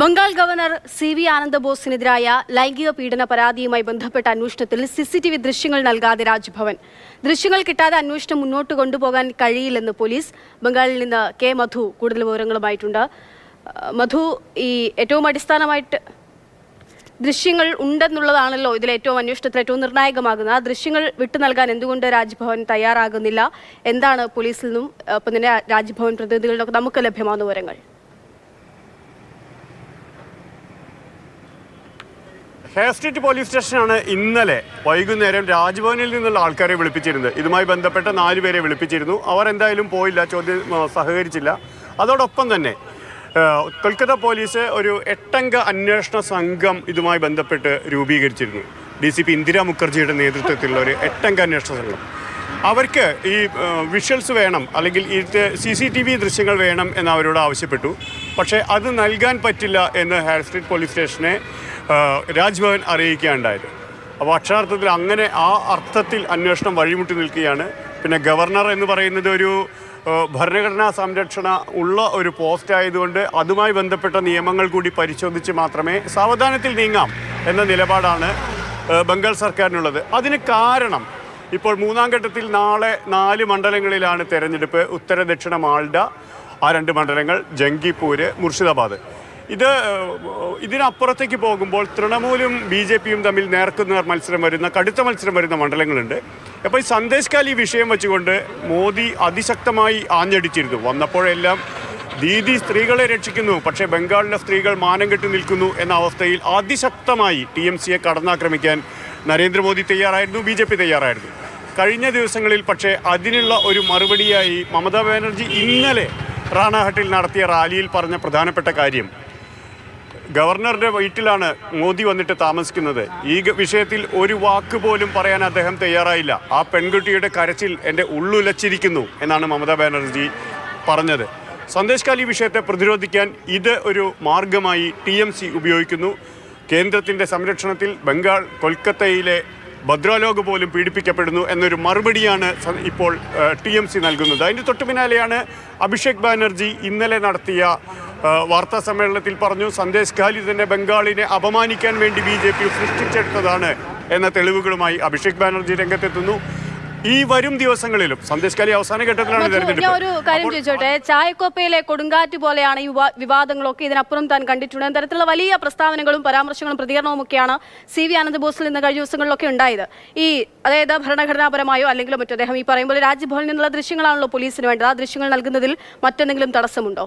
Bengal governor C V ആനന്ദബോസിനെതിരായ ലൈംഗിക പീഡന പരാതിയുമായി ബന്ധപ്പെട്ട അന്വേഷണത്തിൽ സിസിടിവി ദൃശ്യങ്ങൾ നൽകാതെ രാജ്ഭവൻ. ദൃശ്യങ്ങൾ കിട്ടാതെ അന്വേഷണം മുന്നോട്ട് കൊണ്ടുപോകാൻ കഴിയില്ലെന്ന് പോലീസ്. ബംഗാളിൽ നിന്ന് കെ മധു കൂടുതൽ വിവരങ്ങളുമായിട്ടുണ്ട്. മധു ഈ ഏറ്റവും അടിസ്ഥാനമായിട്ട് ദൃശ്യങ്ങൾ ഉണ്ടെന്നുള്ളതാണല്ലോ ഇതിൽ ഏറ്റവും അന്വേഷണത്തിൽ ഏറ്റവും നിർണായകമാകുന്നത്. ആ ദൃശ്യങ്ങൾ വിട്ടു നൽകാൻ എന്തുകൊണ്ട് രാജ്ഭവൻ തയ്യാറാകുന്നില്ല? എന്താണ് പോലീസിൽ നിന്നും ഇപ്പം തന്നെ രാജ്ഭവൻ പ്രതിനിധികളിലൊക്കെ നമുക്ക് ലഭ്യമാകുന്ന വിവരങ്ങൾ? ഹെയർ സ്ട്രീറ്റ് പോലീസ് സ്റ്റേഷനാണ് ഇന്നലെ വൈകുന്നേരം രാജ്ഭവനിൽ നിന്നുള്ള ആൾക്കാരെ വിളിപ്പിച്ചിരുന്നത്. ഇതുമായി ബന്ധപ്പെട്ട നാല് പേരെ വിളിപ്പിച്ചിരുന്നു. അവർ എന്തായാലും പോയില്ല ചോദ്യം സഹകരിച്ചില്ല. അതോടൊപ്പം തന്നെ കൊൽക്കത്ത പോലീസ് ഒരു എട്ടംഗ അന്വേഷണ സംഘം ഇതുമായി ബന്ധപ്പെട്ട് രൂപീകരിച്ചിരുന്നു. ഡി സി പി ഇന്ദിരാ മുഖർജിയുടെ നേതൃത്വത്തിലുള്ള ഒരു എട്ടംഗ അന്വേഷണ സംഘം. അവർക്ക് ഈ വിഷ്വൽസ് വേണം അല്ലെങ്കിൽ ഇത് സി സി ടി വി ദൃശ്യങ്ങൾ വേണം എന്ന് അവരോട് ആവശ്യപ്പെട്ടു. പക്ഷേ അത് നൽകാൻ പറ്റില്ല എന്ന് ഹയർ സ്ട്രീറ്റ് പോലീസ് സ്റ്റേഷനെ രാജ്ഭവൻ അറിയിക്കുകയുണ്ടായത് അപ്പോൾ അക്ഷരാർത്ഥത്തിൽ അങ്ങനെ ആ അർത്ഥത്തിൽ അന്വേഷണം വഴിമുട്ടി നിൽക്കുകയാണ്. പിന്നെ ഗവർണർ എന്ന് പറയുന്നത് ഒരു ഭരണഘടനാ സംരക്ഷണ ഉള്ള ഒരു പോസ്റ്റ് ആയതുകൊണ്ട് അതുമായി ബന്ധപ്പെട്ട നിയമങ്ങൾ കൂടി പരിശോധിച്ച് മാത്രമേ സാവധാനത്തിൽ നീങ്ങാം എന്ന നിലപാടാണ് ബംഗാൾ സർക്കാരിനുള്ളത്. അതിന് കാരണം ഇപ്പോൾ മൂന്നാം ഘട്ടത്തിൽ നാളെ നാല് മണ്ഡലങ്ങളിലാണ് തെരഞ്ഞെടുപ്പ്. ഉത്തര ദക്ഷിണ മാൾഡ ആ രണ്ട് മണ്ഡലങ്ങൾ ജംഗിപ്പൂര് മുർഷിദാബാദ്. ഇത് ഇതിനപ്പുറത്തേക്ക് പോകുമ്പോൾ തൃണമൂലും ബി ജെ പിയും തമ്മിൽ നേർക്കുന്ന മത്സരം വരുന്ന കടുത്ത മത്സരം വരുന്ന മണ്ഡലങ്ങളുണ്ട്. അപ്പോൾ ഈ സന്ദേശ് കാലി വിഷയം വെച്ചുകൊണ്ട് മോദി അതിശക്തമായി ആഞ്ഞടിച്ചിരുന്നു. വന്നപ്പോഴെല്ലാം ദീദി സ്ത്രീകളെ രക്ഷിക്കുന്നു പക്ഷേ ബംഗാളിലെ സ്ത്രീകൾ മാനം കെട്ടി നിൽക്കുന്നു എന്ന അവസ്ഥയിൽ അതിശക്തമായി ടി എം സിയെ കടന്നാക്രമിക്കാൻ നരേന്ദ്രമോദി തയ്യാറായിരുന്നു ബി ജെ പി തയ്യാറായിരുന്നു. കഴിഞ്ഞ ദിവസങ്ങളിൽ പക്ഷേ അതിനുള്ള ഒരു മറുപടിയായി മമതാ ബാനർജി ഇന്നലെ റാണാഹട്ടിൽ നടത്തിയ റാലിയിൽ പറഞ്ഞ പ്രധാനപ്പെട്ട കാര്യം ഗവർണറുടെ വീട്ടിലാണ് മോദി വന്നിട്ട് താമസിക്കുന്നത്. ഈ വിഷയത്തിൽ ഒരു വാക്ക് പോലും പറയാൻ അദ്ദേഹം തയ്യാറായില്ല. ആ പെൺകുട്ടിയുടെ കരച്ചിൽ എന്റെ ഉള്ളുലച്ചിരിക്കുന്നു എന്നാണ് മമതാ ബാനർജി പറഞ്ഞത്. സന്ദേശ് കാലി വിഷയത്തെ പ്രതിരോധിക്കാൻ ഇത് ഒരു മാർഗമായി ടി ഉപയോഗിക്കുന്നു. കേന്ദ്രത്തിന്റെ സംരക്ഷണത്തിൽ ബംഗാൾ കൊൽക്കത്തയിലെ ഭദ്രാലോക് പോലും പീഡിപ്പിക്കപ്പെടുന്നു എന്നൊരു മറുപടിയാണ് ഇപ്പോൾ ടി എം സി നൽകുന്നത്. അതിന്റെ തൊട്ടു പിന്നാലെയാണ് അഭിഷേക് ബാനർജി ഇന്നലെ നടത്തിയ വാർത്താ സമ്മേളനത്തിൽ പറഞ്ഞു സന്ദേശ് ഖാലി തന്നെ ബംഗാളിനെ അപമാനിക്കാൻ വേണ്ടി ബി സൃഷ്ടിച്ചെടുത്തതാണ് എന്ന തെളിവുകളുമായി അഭിഷേക് ബാനർജി രംഗത്തെത്തുന്നു. ഈ വരും ദിവസങ്ങളിലും സന്ദേശ് കലി അവസാന ഘട്ടത്തിലാണ് ഞാൻ ഒരു കാര്യം ചോദിച്ചോട്ടെ? ചായക്കോപ്പയിലെ കൊടുങ്കാറ്റ് പോലെയാണ് ഈ വിവാദങ്ങളൊക്കെ ഇതിനപ്പുറം താൻ കണ്ടിട്ടുണ്ട്. തരത്തിലുള്ള വലിയ പ്രസ്താവനകളും പരാമർശങ്ങളും പ്രതികരണവും ഒക്കെയാണ് സി വി ആനന്ദബോസിൽ നിന്ന് കഴിഞ്ഞ ദിവസങ്ങളിലൊക്കെ ഉണ്ടായത്. ഈ അതായത് ഭരണഘടനാപരമായോ അല്ലെങ്കിൽ മറ്റോ അദ്ദേഹം ഈ പറയുമ്പോൾ രാജ്ഭവനിൽ നിന്നുള്ള ദൃശ്യങ്ങളാണല്ലോ പോലീസിന് വേണ്ടത്. ആ ദൃശ്യങ്ങൾ നൽകുന്നതിൽ മറ്റെന്തെങ്കിലും തടസ്സമുണ്ടോ?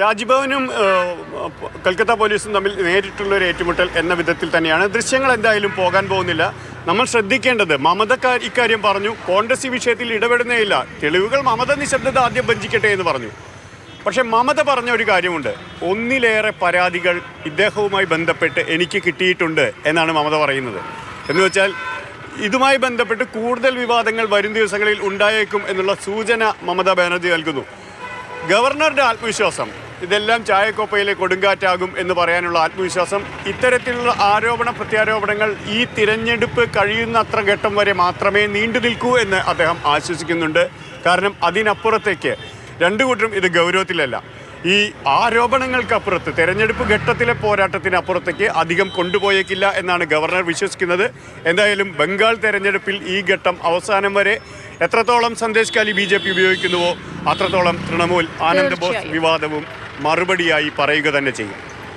രാജ്ഭവനും കൽക്കത്ത പോലീസും തമ്മിൽ നേരിട്ടുള്ള ഒരു ഏറ്റുമുട്ടൽ എന്ന വിധത്തിൽ തന്നെയാണ്. ദൃശ്യങ്ങൾ എന്തായാലും പോകാൻ പോകുന്നില്ല. നമ്മൾ ശ്രദ്ധിക്കേണ്ടത് മമത ഇക്കാര്യം പറഞ്ഞു. കോൺഗ്രസ് ഈ വിഷയത്തിൽ ഇടപെടുന്നേയില്ല. തെളിവുകൾ മമത നിശബ്ദത ആദ്യം ഭഞ്ചിക്കട്ടെ എന്ന് പറഞ്ഞു. പക്ഷേ മമത പറഞ്ഞ ഒരു കാര്യമുണ്ട്. ഒന്നിലേറെ പരാതികൾ ഇദ്ദേഹവുമായി ബന്ധപ്പെട്ട് എനിക്ക് കിട്ടിയിട്ടുണ്ട് എന്നാണ് മമത പറയുന്നത്. എന്ന് വെച്ചാൽ ഇതുമായി ബന്ധപ്പെട്ട് കൂടുതൽ വിവാദങ്ങൾ വരും ദിവസങ്ങളിൽ ഉണ്ടായേക്കും എന്നുള്ള സൂചന മമതാ ബാനർജി നൽകുന്നു. ഗവർണറുടെ ആത്മവിശ്വാസം. ഇതെല്ലാം ചായക്കൊപ്പയിലെ കൊടുങ്കാറ്റാകും എന്ന് പറയാനുള്ള ആത്മവിശ്വാസം. ഇത്തരത്തിലുള്ള ആരോപണ പ്രത്യാരോപണങ്ങൾ ഈ തിരഞ്ഞെടുപ്പ് കഴിയുന്നത്ര ഘട്ടം വരെ മാത്രമേ നീണ്ടു നിൽക്കൂ എന്ന് അദ്ദേഹം ആശ്വസിക്കുന്നുണ്ട്. കാരണം അതിനപ്പുറത്തേക്ക് രണ്ടു കൂട്ടരും ഇത് ഗൗരവത്തിലല്ല. ഈ ആരോപണങ്ങൾക്കപ്പുറത്ത് തെരഞ്ഞെടുപ്പ് ഘട്ടത്തിലെ പോരാട്ടത്തിനപ്പുറത്തേക്ക് അധികം കൊണ്ടുപോയേക്കില്ല എന്നാണ് ഗവർണർ വിശ്വസിക്കുന്നത്. എന്തായാലും ബംഗാൾ തെരഞ്ഞെടുപ്പിൽ ഈ ഘട്ടം അവസാനം വരെ എത്രത്തോളം സന്ദേശ് കാലി ബി ജെ പി ഉപയോഗിക്കുന്നുവോ അത്രത്തോളം തൃണമൂൽ ആനന്ദ് ബോസ്. വിവാദവും മറുപടിയായി പറയുക തന്നെ ചെയ്യും